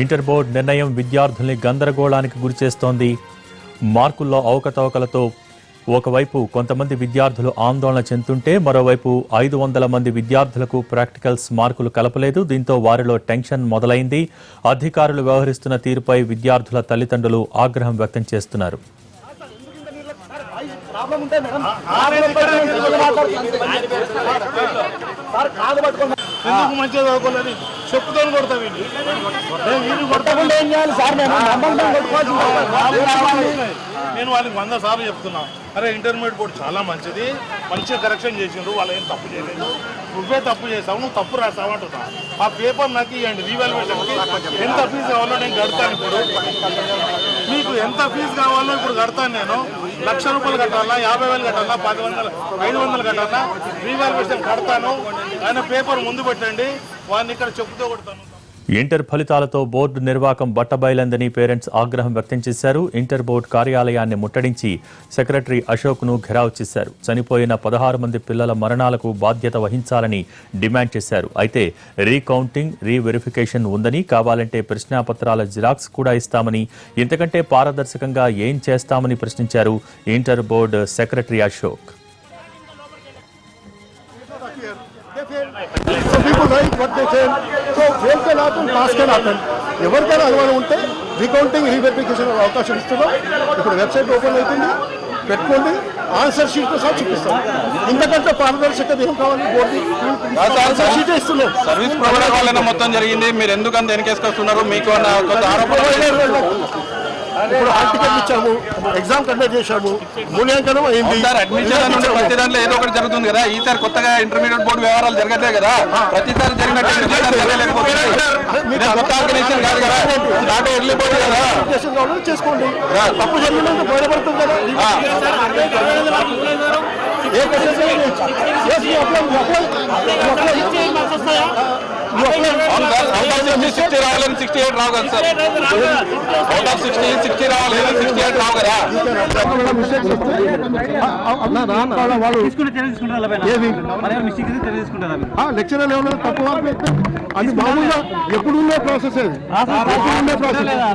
Inter board నిర్ణయం విద్యార్థుల్ని గందరగోళానికి గురిచేస్తోంది మార్కుల్లో అవకతవకలతో ఒకవైపు కొంతమంది విద్యార్థులు ఆందోళన చెందుతుంటే మరోవైపు ఐదు వందల మంది విద్యార్థులకు ప్రాక్టికల్స్ మార్కులు కలపలేదు. దీంతో వారిలో టెన్షన్ మొదలైంది. అధికారులు వ్యవహరిస్తున్న తీరుపై విద్యార్థుల తల్లిదండ్రులు ఆగ్రహం వ్యక్తం చేస్తున్నారు. ఎందుకు మంచిగా చదువుకోలేదు చెప్పుతో కొడతా వీడిని కొట్టకుండా ఏం చేయాలి సార్ నేను వాళ్ళకి వంద సార్లు చెప్తున్నా అరే ఇంటర్మీడియట్ బోర్డు చాలా మంచిది మంచిగా కరెక్షన్ చేసిండ్రు వాళ్ళు ఏం తప్పు చేయలేదు. నువ్వే తప్పు చేసావు నువ్వు తప్పు రాసావు అంటున్నా. ఆ పేపర్ నాకు ఇవ్వండి రీవాల్యుయేషన్కి ఎంత ఫీజు కావాలో నేను కడతాను ఇప్పుడు. మీకు ఎంత ఫీజు కావాలో ఇప్పుడు కడతాను నేను. లక్ష రూపాయలు కట్టాలా యాభై వేలు కట్టాలా పది వందలు ఐదు వందలు కట్టాలా? రీవాల్యుయేషన్ కడతాను. ఆయన పేపర్ ముందు పెట్టండి వాడిని ఇక్కడ చెప్పుతో కొడతాను. ఇంటర్ ఫలితాలతో బోర్డు నిర్వాకం బట్టబయలందని పేరెంట్స్ ఆగ్రహం వ్యక్తం చేశారు. ఇంటర్ బోర్డు కార్యాలయాన్ని ముట్టడించి సెక్రటరీ అశోక్ను ఘెరావ్ చేశారు. చనిపోయిన పదహారు మంది పిల్లల మరణాలకు బాధ్యత వహించాలని డిమాండ్ చేశారు. అయితే రీకౌంటింగ్ రీవెరిఫికేషన్ ఉందని కావాలంటే ప్రశ్నాపత్రాల జిరాక్స్ కూడా ఇస్తామని ఇంతకంటే పారదర్శకంగా ఏం చేస్తామని ప్రశ్నించారు inter board secretary Ashok. So people write what they so fail can happen pass can happen ఎవరికైనా అనుమానం ఉంటే రీకౌంటింగ్ రీవెరిఫికేషన్ అవకాశం ఇస్తున్నాం ఇప్పుడు వెబ్సైట్ ఓపెన్ అవుతుంది పెట్టుకోండి ఆన్సర్ షీట్ సహా చూపిస్తాం ఇంతకంటే పారదర్శకత ఏం కావాలి ఆన్సర్ షీట్ ఇస్తున్నాం సర్వీస్ ప్రొవైడర్ వల్లనే మొత్తం జరిగింది. మీరు ఎందుకు అంత వెనకేసుకొస్తున్నారు? మీకు ఆరోపణ ఇప్పుడు హాల్ టికెట్ ఇచ్చాము ఎగ్జామ్ కండక్ట్ చేశాము మూల్యాంకనం అయింది. అడ్మిషన్ నుండి ప్రతి దాంట్లో ఏదో ఒకటి జరుగుతుంది కదా. ఈసారి కొత్తగా ఇంటర్మీడియట్ బోర్డు వ్యవహారాలు జరగట్లే కదా. ప్రతిసారి జరిగినట్టు చేసుకోండి. తప్పు జరిగినందుకు బయటపడుతుంది కదా. ఏ సిక్స్టీ రావాలని సిక్స్టీ ఎయిట్ రావు కదా sir out of sixty sixty sixty eight రావు కదా లెక్చరర్ తప్పు అది మామూలుగా ఎప్పుడు ఉండే ప్రాసెస్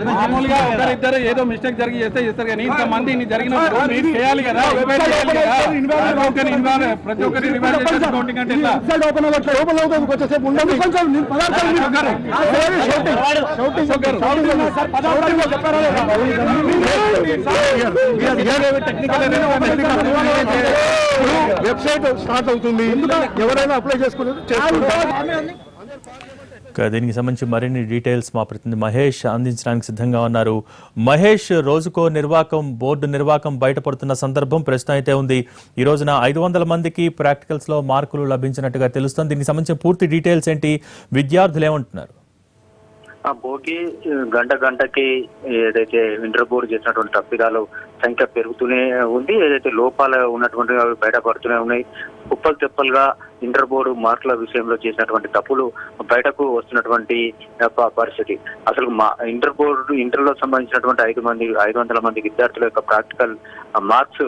మామూలుగా ఒకరిద్దరు ఏదో మిస్టేక్ జరిగి చేస్తే చేస్తారు కానీ ఇంతమంది ఇన్ని జరిగినప్పుడు మీరు చేయాలి కదా ప్రతి ఒక్కరిని ఓపెన్ అవ్వట్లే ఓపెన్ అవుతుంది కొంచెంసేపు ఉండండి కొంచెం వెబ్సైట్ స్టార్ట్ అవుతుంది ఎవరైనా అప్లై చేసుకునేది ఇక దీనికి సంబంధించి మరిన్ని డీటెయిల్స్ మా ప్రతినిధి మహేష్ అందించడానికి సిద్ధంగా ఉన్నారు. మహేష్ రోజుకో నిర్వాకం బోర్డు నిర్వాకం బయటపడుతున్న సందర్భం ప్రశ్న అయితే ఉంది. ఈ రోజున ఐదు వందల మందికి ప్రాక్టికల్స్లో మార్కులు లభించినట్టుగా తెలుస్తుంది. దీనికి సంబంధించిన పూర్తి డీటెయిల్స్ ఏంటి? విద్యార్థులు ఏమంటున్నారు? ఆ భోగి గంట గంటకి ఏదైతే ఇంటర్ బోర్డు చేసినటువంటి తప్పిదాలు సంఖ్య పెరుగుతూనే ఉంది. ఏదైతే లోపాలు ఉన్నటువంటి అవి బయటపడుతూనే ఉన్నాయి. కుప్పలు తెప్పలుగా ఇంటర్ బోర్డు మార్కుల విషయంలో చేసినటువంటి తప్పులు బయటకు వస్తున్నటువంటి పరిస్థితి. అసలు మా ఇంటర్ బోర్డు ఇంటర్లో సంబంధించినటువంటి ఐదు మంది ఐదు వందల మంది విద్యార్థుల యొక్క ప్రాక్టికల్ మార్క్స్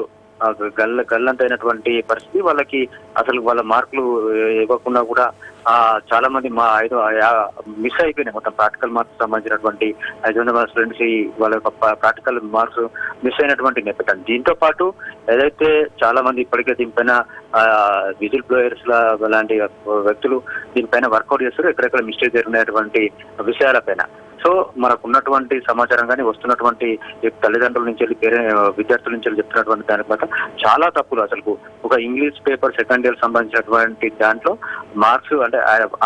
గల్ల గల్లంతైనటువంటి పరిస్థితి. వాళ్ళకి అసలు వాళ్ళ మార్కులు ఇవ్వకుండా కూడా ఆ చాలా మంది మా ఐదు మిస్ అయిపోయినాయి. మొత్తం ప్రాక్టికల్ మార్క్స్ సంబంధించినటువంటి ఐదు వందల స్టూడెంట్స్ ఈ వాళ్ళ యొక్క ప్రాక్టికల్ మార్క్స్ మిస్ అయినటువంటి నేపథ్యం. దీంతో పాటు ఏదైతే చాలా మంది ఇప్పటికే దీనిపైన విజిల్ ప్లేయర్స్ లాంటి వ్యక్తులు దీనిపైన వర్కౌట్ చేస్తారు ఎక్కడెక్కడ మిస్టేక్ జరిగినటువంటి విషయాలపైన సో మనకు ఉన్నటువంటి సమాచారం కానీ వస్తున్నటువంటి తల్లిదండ్రుల నుంచి వెళ్ళి పేరే విద్యార్థుల నుంచి వెళ్ళి చెప్తున్నటువంటి దాని మాత్రం చాలా తప్పులు అసలు ఒక ఇంగ్లీష్ పేపర్ సెకండ్ ఇయర్ సంబంధించినటువంటి దాంట్లో మార్క్స్ అంటే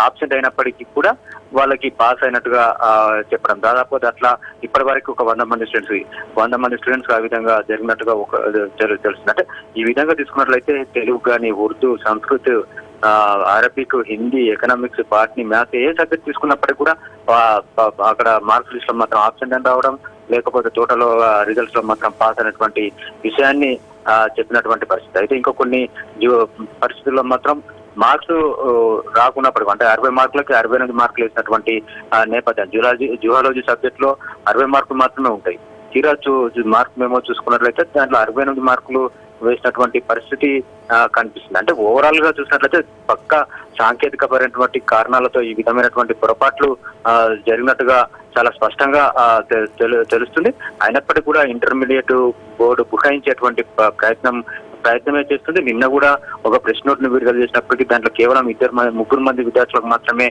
ఆబ్సెంట్ అయినప్పటికీ కూడా వాళ్ళకి పాస్ అయినట్టుగా చెప్పడం. దాదాపు అట్లా ఇప్పటి వరకు ఒక వంద మంది స్టూడెంట్స్ వంద మంది స్టూడెంట్స్ ఆ విధంగా జరిగినట్టుగా ఒక తెలుస్తుంది. అంటే ఈ విధంగా తీసుకున్నట్లయితే తెలుగు కానీ Urdu Sanskrit Arabic Hindi economics party maths ఏ సబ్జెక్ట్ తీసుకున్నప్పటికీ కూడా అక్కడ మార్క్స్ లిస్ట్లో మాత్రం ఆబ్సెంట్ అని రావడం లేకపోతే టోటల్ రిజల్ట్స్లో మాత్రం పాస్ అయినటువంటి విషయాన్ని చెప్పినటువంటి పరిస్థితి. అయితే ఇంకా కొన్ని పరిస్థితుల్లో మాత్రం మార్క్స్ రాకున్నప్పటికీ అంటే అరవై మార్కులకి అరవై ఎనిమిది మార్కులు వేసినటువంటి నేపథ్యం. జులాజీ జువాలజీ సబ్జెక్ట్లో అరవై మార్కులు మాత్రమే ఉంటాయి. తీరా చూ మార్క్ మేము చూసుకున్నట్లయితే దాంట్లో అరవై ఎనిమిది మార్కులు వేసినటువంటి పరిస్థితి కనిపిస్తుంది. అంటే ఓవరాల్గా చూసినట్లయితే పక్క సాంకేతికపరమైనటువంటి కారణాలతో ఈ విధమైనటువంటి పొరపాట్లు జరిగినట్టుగా చాలా స్పష్టంగా తెలుస్తుంది. అయినప్పటికీ కూడా ఇంటర్మీడియట్ బోర్డు బుకాయించేటువంటి ప్రయత్నం ప్రయత్నమే చేస్తుంది నిన్న కూడా ఒక ప్రెస్ నోట్ను విడుదల చేసినప్పటికీ దాంట్లో కేవలం ఇద్దరు ముగ్గురు మంది విద్యార్థులకు మాత్రమే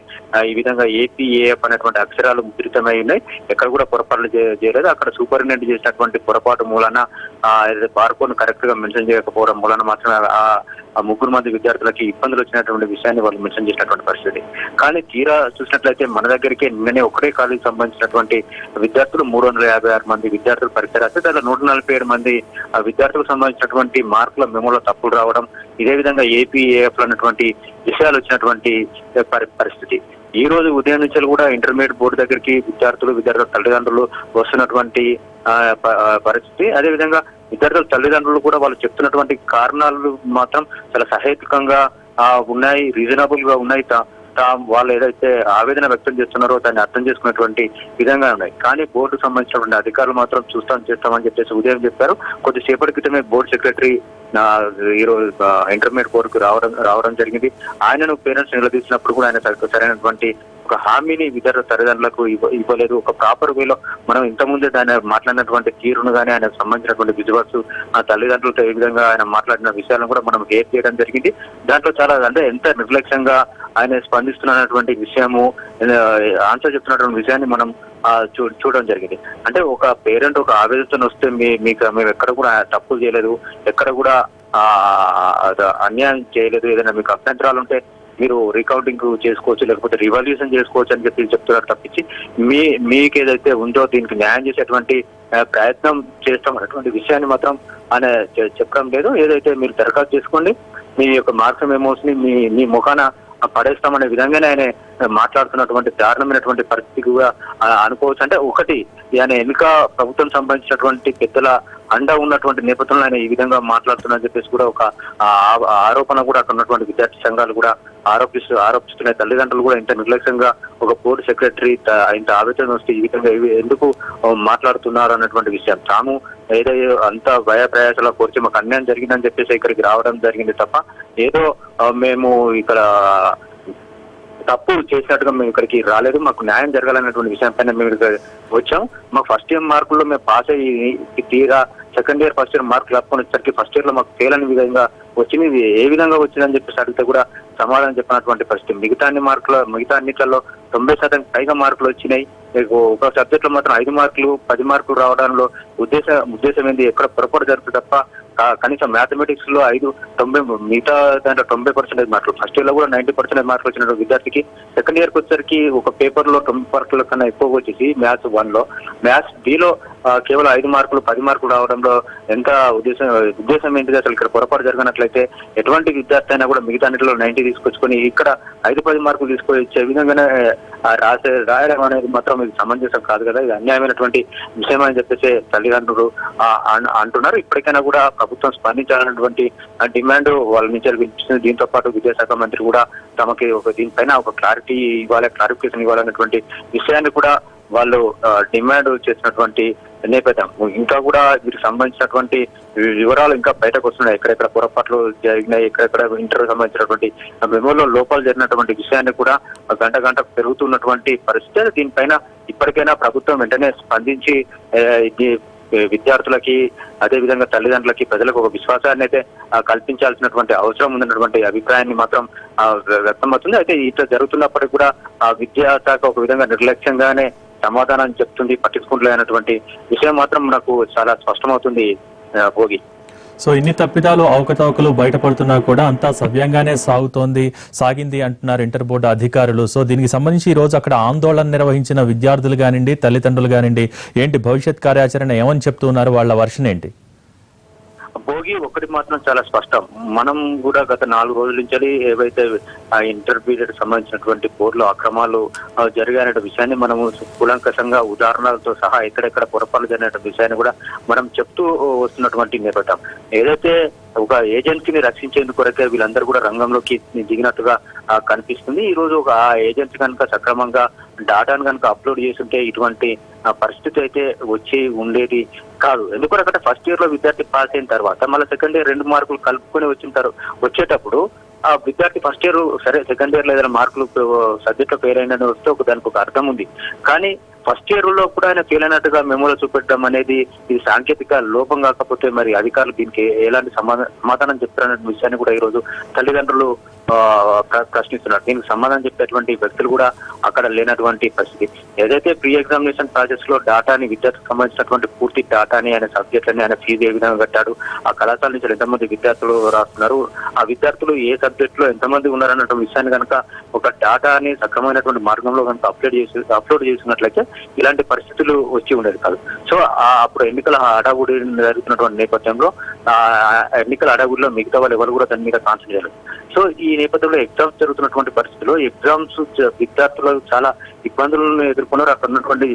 ఈ విధంగా ఏపీఏఎఫ్ అనేటువంటి అక్షరాలు ముద్రితమై ఉన్నాయి. ఎక్కడ కూడా పొరపాట్లు చేయలేదు. అక్కడ సూపరింటెండెంట్ చేసినటువంటి పొరపాటు మూలన బార్కోడ్ కరెక్ట్గా మెన్షన్ చేయకపోవడం మూలన మాత్రమే ఆ ముగ్గురు మంది విద్యార్థులకి ఇబ్బందులు వచ్చినటువంటి విషయాన్ని వాళ్ళు మెన్షన్ చేసినటువంటి పరిస్థితి. కానీ తీరా చూసినట్లయితే మన దగ్గరికి నిన్ననే ఒకటే కాలేజీకి సంబంధించినటువంటి విద్యార్థులు మూడు వందల యాభై ఆరు మంది విద్యార్థులు పరీక్ష రాస్తే దాంట్లో నూట నలభై ఏడు మంది ఆ విద్యార్థులకు సంబంధించినటువంటి మార్కుల మెమోలో తప్పులు రావడం ఇదే విధంగా ఏపీఏఎఫ్ అన్నటువంటి విషయాలు వచ్చినటువంటి పరి- పరిస్థితి. ఈ రోజు ఉదయం నుంచి కూడా ఇంటర్మీడియట్ బోర్డు దగ్గరికి విద్యార్థులు విద్యార్థుల తల్లిదండ్రులు వస్తున్నటువంటి ఆ, ప- పరిస్థితి. అదే విధంగా విద్యార్థుల తల్లిదండ్రులు కూడా వాళ్ళు చెప్తున్నటువంటి కారణాలు మాత్రం చాలా సహేతుకంగా ఆ, ఉన్నాయి రీజనబుల్గా ఉన్నాయి. తాము వాళ్ళు ఏదైతే ఆవేదన వ్యక్తం చేస్తున్నారో దాన్ని అర్థం చేసుకునేటువంటి విధంగా ఉన్నాయి. కానీ బోర్డు సంబంధించినటువంటి అధికారులు మాత్రం చూస్తాం చేస్తామని చెప్పేసి ఉదయం చెప్పారు. కొద్దిసేపటి క్రితమే బోర్డు సెక్రటరీ ఈరోజు ఇంటర్మీడియట్ బోర్డుకు రావడం రావడం జరిగింది. ఆయనను పేరెంట్స్ నిలదీసినప్పుడు కూడా ఆయన సరైనటువంటి ఒక హామీని విద్యార్థుల తల్లిదండ్రులకు ఇవ్వ- ఇవ్వలేదు. ఒక ప్రాపర్ వేలో మనం ఇంతకుముందే దాని మాట్లాడినటువంటి తీరును కానీ ఆయనకు సంబంధించినటువంటి విజువల్స్ ఆ తల్లిదండ్రులతో ఏ విధంగా ఆయన మాట్లాడిన విషయాలను కూడా మనం హేర్ చేయడం జరిగింది. దాంట్లో చాలా అంటే ఎంత నిర్లక్ష్యంగా ఆయన స్పందిస్తున్నటువంటి విషయము ఆన్సర్ చెప్తున్నటువంటి విషయాన్ని మనం చూ చూడడం జరిగింది. అంటే ఒక పేరెంట్ ఒక ఆవేదనతో వస్తే మీ మీకు మేము ఎక్కడ కూడా తప్పు చేయలేదు. ఎక్కడ కూడా ఆ, అది అన్యాయం చేయలేదు. ఏదైనా మీకు అభ్యంతరాలు ఉంటే మీరు రికౌంటింగ్ చేసుకోవచ్చు లేకపోతే రివల్యూషన్ చేసుకోవచ్చు అని చెప్పి చెప్తున్నారు తప్పించి మీ మీకు ఏదైతే ఉందో దీనికి న్యాయం చేసేటువంటి ప్రయత్నం చేస్తాం అన్నటువంటి విషయాన్ని మాత్రం ఆయన చెప్పడం లేదు. ఏదైతే మీరు దరఖాస్తు చేసుకోండి మీ యొక్క మార్క్స్ మెమోస్ని మీ మీ ముఖాన పడేస్తామనే విధంగానే ఆయన మాట్లాడుతున్నటువంటి దారుణమైనటువంటి పరిస్థితి కూడా అనుకోవచ్చు. అంటే ఒకటి ఆయన ఎన్నిక ప్రభుత్వం సంబంధించినటువంటి పెద్దల అండ ఉన్నటువంటి నేపథ్యంలో ఆయన ఈ విధంగా మాట్లాడుతున్నారని చెప్పేసి కూడా ఒక ఆ, ఆరోపణ కూడా అక్కడ ఉన్నటువంటి విద్యార్థి సంఘాలు కూడా ఆరోపిస్తూ ఆరోపిస్తున్నాయి. తల్లిదండ్రులు కూడా ఇంత నిర్లక్ష్యంగా ఒక బోర్డు సెక్రటరీ ఇంత ఆవేదన వస్తే ఈ విధంగా ఎందుకు మాట్లాడుతున్నారు అన్నటువంటి విషయం. తాము ఏదో అంత భయ ప్రయాసాల కోర్చి మాకు అన్యాయం జరిగిందని చెప్పేసి ఇక్కడికి రావడం జరిగింది తప్ప ఏదో మేము ఇక్కడ తప్పు చేసినట్టుగా మేము ఇక్కడికి రాలేదు. మాకు న్యాయం జరగాలన్నటువంటి విషయం పైన మేము ఇక్కడ వచ్చాం. మాకు ఫస్ట్ ఇయర్ మార్కుల్లో మేము పాస్ అయ్యి తీరా సెకండ్ ఇయర్ ఫస్ట్ ఇయర్ మార్కులు కలుపుకొని వచ్చేసరికి ఫస్ట్ ఇయర్లో మాకు ఫెయిల్ అనే విధంగా వచ్చింది ఏ విధంగా వచ్చిందని చెప్పేసి అడిగితే కూడా సమాధానం చెప్పినటువంటి పరిస్థితి. మిగతా అన్ని మార్కుల మిగతా అన్నిట్లలో తొంభై శాతం పైగా మార్కులు వచ్చినాయి. ఒక సబ్జెక్ట్లో మాత్రం ఐదు మార్కులు పది మార్కులు రావడంలో ఉద్దేశం ఉద్దేశం ఏంది? ఎక్కడ పొరపాటు జరుగుతుంది తప్ప కనీసం మ్యాథమెటిక్స్లో ఐదు తొంభై మిగతా దాంట్లో తొంభై పర్సెంటేజ్ మార్కులు. ఫస్ట్ ఇయర్లో కూడా నైన్టీ పర్సెంటేజ్ మార్కులు వచ్చిన విద్యార్థికి సెకండ్ ఇయర్కి వచ్చేసరికి ఒక పేపర్లో తొంభై మార్కుల కన్నా ఎక్కువ వచ్చేసి మ్యాథ్స్ వన్లో మ్యాథ్స్ బి లో కేవలం ఐదు మార్కులు పది మార్కులు రావడంలో ఎంత ఉద్దేశం ఉద్దేశం ఏంటిది? అసలు ఇక్కడ పొరపాటు జరిగినట్లయితే ఎటువంటి విద్యార్థి అయినా కూడా మిగతా అన్నిటిలో నైన్టీ తీసుకొచ్చుకొని ఇక్కడ ఐదు పది మార్కులు తీసుకొని విధంగానే రాసే రాయడం అనేది మాత్రం ఇది సమంజసం కాదు కదా. ఇది అన్యాయమైనటువంటి విషయం అని చెప్పేసి తల్లిదండ్రులు అంటున్నారు. ఇప్పటికైనా కూడా ప్రభుత్వం స్పందించాలన్నటువంటి డిమాండ్ వాళ్ళ నుంచి వినిపిస్తుంది దీంతో పాటు విద్యాశాఖ మంత్రి కూడా తమకి ఒక దీనిపైన ఒక క్లారిటీ ఇవ్వాలి క్లారిఫికేషన్ ఇవ్వాలన్నటువంటి విషయాన్ని కూడా వాళ్ళు డిమాండ్ చేసినటువంటి నేపథ్యం. ఇంకా కూడా వీరికి సంబంధించినటువంటి వివరాలు ఇంకా బయటకు వస్తున్నాయి. ఎక్కడెక్కడ పొరపాట్లు జరిగినాయి ఎక్కడెక్కడ ఇంటర్వ్యూ సంబంధించినటువంటి మెమోలో లోపాలు జరిగినటువంటి విషయాన్ని కూడా గంట గంట పెరుగుతున్నటువంటి పరిస్థితి దీనిపైన ఇప్పటికైనా ప్రభుత్వం వెంటనే స్పందించి విద్యార్థులకి అదే విధంగా తల్లిదండ్రులకి ప్రజలకు ఒక విశ్వాసాన్ని అయితే కల్పించాల్సినటువంటి అవసరం ఉందన్నటువంటి అభిప్రాయాన్ని మాత్రం వ్యక్తమవుతుంది. అయితే ఇట్లా జరుగుతున్నప్పటికీ కూడా ఆ విద్యాశాఖ ఒక విధంగా నిర్లక్ష్యంగానే సమాధానం చెప్తుంది పట్టించుకుంటలేనటువంటి విషయం మాత్రం నాకు చాలా స్పష్టమవుతుంది భోగి. సో ఇన్ని తప్పిదాలు అవకతవకలు బయటపడుతున్నా కూడా అంతా సవ్యంగానే సాగుతోంది సాగింది అంటున్నారు ఇంటర్ బోర్డు అధికారులు. సో దీనికి సంబంధించి ఈ రోజు అక్కడ ఆందోళన నిర్వహించిన విద్యార్థులు కానివ్వండి తల్లిదండ్రులు కానివ్వండి ఏంటి భవిష్యత్ కార్యాచరణ ఏమని చెప్తున్నారు వాళ్ళ వర్షన్ ఏంటి? భోగి ఒకటి మాత్రం చాలా స్పష్టం. మనం కూడా గత నాలుగు రోజుల నుంచి ఏవైతే ఆ ఇంటర్మీడియట్ సంబంధించినటువంటి బోర్డులో అక్రమాలు ఆ, జరిగాయనే విషయాన్ని మనము కూలంకషంగా ఉదాహరణలతో సహా ఎక్కడెక్కడ పొరపాట్లు జరిగిన విషయాన్ని కూడా మనం చెప్తూ వస్తున్నటువంటి నేపథ్యం. ఏదైతే ఒక ఏజెన్సీని రక్షించేందుకు కొరకే వీళ్ళందరూ కూడా రంగంలోకి దిగినట్టుగా కనిపిస్తుంది. ఈ రోజు ఒక ఆ ఏజెన్సీ కనుక సక్రమంగా డాటాను కనుక అప్లోడ్ చేస్తుంటే ఇటువంటి ఆ, పరిస్థితి అయితే వచ్చి ఉండేది. కాదు. ఎందుకంటే ఫస్ట్ ఇయర్లో విద్యార్థి పాస్ అయిన తర్వాత మళ్ళీ సెకండ్ ఇయర్ రెండు మార్కులు కలుపుకొని వచ్చిన వచ్చేటప్పుడు ఆ విద్యార్థి ఫస్ట్ ఇయర్ సరే సెకండ్ ఇయర్లో ఏదైనా మార్కులు సబ్జెక్ట్లో ఫెయిల్ అయినని వస్తే ఒక దానికి ఒక అర్థం ఉంది. కానీ ఫస్ట్ ఇయర్లో కూడా ఆయన ఫెయిల్ అయినట్టుగా మెమోలో చూపెట్టడం అనేది ఇది సాంకేతిక లోపం కాకపోతే మరి అధికారులు దీనికి ఎలాంటి సమాధానం సమాధానం చెప్తారనే విషయాన్ని కూడా ఈ రోజు తల్లిదండ్రులు ప్రశ్నిస్తున్నారు. దీనికి సమాధానం చెప్పేటువంటి వ్యక్తులు కూడా అక్కడ లేనటువంటి పరిస్థితి. ఏదైతే ప్రీ ఎగ్జామినేషన్ ప్రాసెస్లో డాటాని విద్యార్థికి సంబంధించినటువంటి పూర్తి డాటాని ఆయన సబ్జెక్టులని ఆయన ఫీజు ఏ విధంగా కట్టాడు ఆ కళాశాల నుంచి ఎంతమంది విద్యార్థులు రాస్తున్నారు ఆ విద్యార్థులు ఏ సబ్జెక్ట్లో ఎంతమంది ఉన్నారన్నటువంటి విషయాన్ని కనుక ఒక డాటాని సక్రమైనటువంటి మార్గంలో కనుక అప్లోడ్ చేసి అప్లోడ్ చేసినట్లయితే ఇలాంటి పరిస్థితులు వచ్చి ఉండేది కాదు. సో ఆ అప్పుడు ఎన్నికల హడావుడి జరుగుతున్నటువంటి నేపథ్యంలో ఎన్నికల అడవుల్లో మిగతా వాళ్ళు ఎవరు కూడా దాని మీద కాన్సన్ట్రేట్ చేయలేదు సో ఈ నేపథ్యంలో ఎగ్జామ్స్ జరుగుతున్నటువంటి పరిస్థితుల్లో ఎగ్జామ్స్ విద్యార్థులు చాలా ఇబ్బందులను ఎదుర్కొన్నారు. అక్కడ ఉన్నటువంటి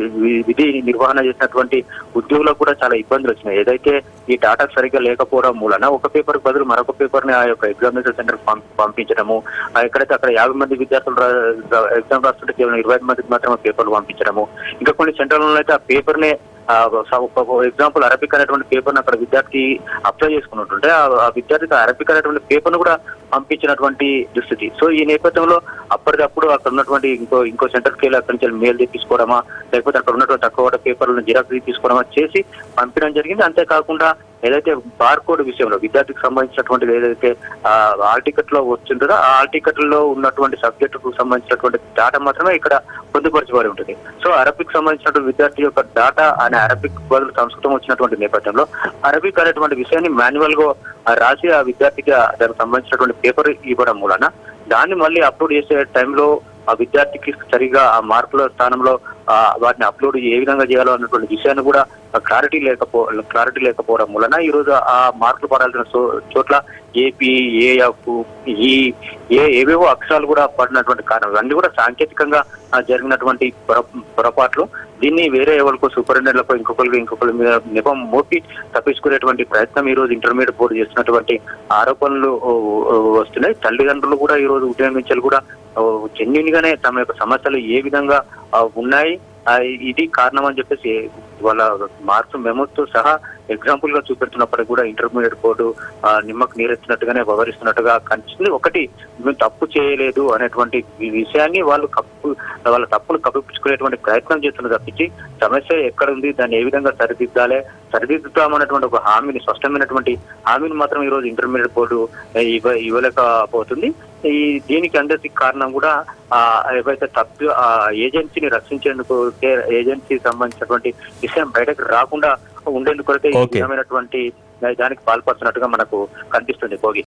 విధి నిర్వహణ చేసినటువంటి ఉద్యోగులకు కూడా చాలా ఇబ్బందులు వచ్చినాయి. ఏదైతే ఈ డాటా సరిగ్గా లేకపోవడం మూలన ఒక పేపర్ బదులు మరొక పేపర్ని ఆ యొక్క ఎగ్జామినేషన్ సెంటర్ పంపించడము ఎక్కడైతే అక్కడ యాభై మంది విద్యార్థులు ఎగ్జామ్ రాస్తుంటే కేవలం ఇరవై ఐదు మందికి మాత్రమే పేపర్లు పంపించడము ఇంకా కొన్ని సెంటర్లలో అయితే ఆ పేపర్ నే ఎగ్జాంపుల్ అరబిక్ అనేటువంటి పేపర్ అక్కడ విద్యార్థి అప్లై చేసుకున్నట్టుంటే ఆ- విద్యార్థికి అరబిక్ అనేటువంటి పేపర్ను కూడా పంపించినటువంటి దుస్థితి. సో ఈ నేపథ్యంలో అప్పటికప్పుడు అక్కడ ఉన్నటువంటి ఇంకో ఇంకో సెంటర్కి వెళ్ళి అక్కడి నుంచి మెయిల్ తెప్పించుకోవడమా లేకపోతే అక్కడ ఉన్నటువంటి తక్కువ పేపర్లను జిరాక్స్ తీసుకోవడం చేసి పంపించడం జరిగింది. అంతేకాకుండా ఏదైతే బార్ కోడ్ విషయంలో విద్యార్థికి సంబంధించినటువంటి ఏదైతే ఆల్ టికెట్లో వచ్చింటుందో ఆ ఆల్ టికెట్లో ఉన్నటువంటి సబ్జెక్టుకు సంబంధించినటువంటి డాటా మాత్రమే ఇక్కడ పొందుపరచబడి ఉంటుంది. సో అరబిక్ సంబంధించినటువంటి విద్యార్థి యొక్క డాటా అనే అరబిక్ బదులు సంస్కృతం వచ్చినటువంటి నేపథ్యంలో అరబిక్ అనేటువంటి విషయాన్ని మాన్యువల్గా రాసి ఆ విద్యార్థికి దానికి సంబంధించినటువంటి పేపర్ ఇవ్వడం మూలన దాన్ని మళ్ళీ అప్లోడ్ చేసే టైంలో ఆ విద్యార్థికి సరిగా ఆ మార్కుల స్థానంలో ఆ వాటిని అప్లోడ్ ఏ విధంగా చేయాలో అన్నటువంటి విషయాన్ని కూడా క్లారిటీ లేకపో క్లారిటీ లేకపోవడం వలన ఈ రోజు ఆ మార్కులు పడాల్సిన చోట్ల ఏపీ ఏఎఫ్ ఈ ఏ ఏవేవో అక్షరాలు కూడా పడినటువంటి కారణాలు. అన్ని కూడా సాంకేతికంగా జరిగినటువంటి పొర- పొరపాట్లు. దీన్ని వేరే ఎవరికో సూపరింటెండెంట్లకో ఇంకొకరికి ఇంకొకరి మీద నిపం మోపి తప్పించుకునేటువంటి ప్రయత్నం ఈ రోజు ఇంటర్మీడియట్ బోర్డు చేస్తున్నటువంటి ఆరోపణలు వస్తున్నాయి. తల్లిదండ్రులు కూడా ఈ రోజు ఉదయం కూడా జెన్యున్ గానే తమ యొక్క సమస్యలు ఏ విధంగా ఉన్నాయి ఇది కారణం అని చెప్పేసి వాళ్ళ మార్క్స్ మెమోతో సహా ఎగ్జాంపుల్గా చూపెడుతున్నప్పటికీ కూడా ఇంటర్మీడియట్ బోర్డు నిమ్మకు నీరెత్తినట్టుగానే వ్యవహరిస్తున్నట్టుగా కనిపిస్తుంది. ఒకటి మేము తప్పు చేయలేదు అనేటువంటి ఈ విషయాన్ని వాళ్ళు కప్పు వాళ్ళ తప్పును కప్పిపుచ్చుకునేటువంటి ప్రయత్నం చేస్తున్నారు తప్పించి సమస్య ఎక్కడ ఉంది దాన్ని ఏ విధంగా సరిదిద్దాలి సరిదిద్దుతామన్నటువంటి ఒక హామీని స్పష్టమైనటువంటి హామీని మాత్రం ఈ రోజు ఇంటర్మీడియట్ బోర్డు ఇవ్వ ఇవ్వలేకపోతుంది. ఈ దీనికి అందరికి కారణం కూడా ఆ ఏవైతే తప్పు ఆ ఏజెన్సీని రక్షించేందుకు ఏజెన్సీ సంబంధించినటువంటి విషయం బయటకు రాకుండా ఉండేందుకు ఈ. విధమైనటువంటి దానికి పాల్పడుతున్నట్టుగా మనకు కనిపిస్తుంది భోగి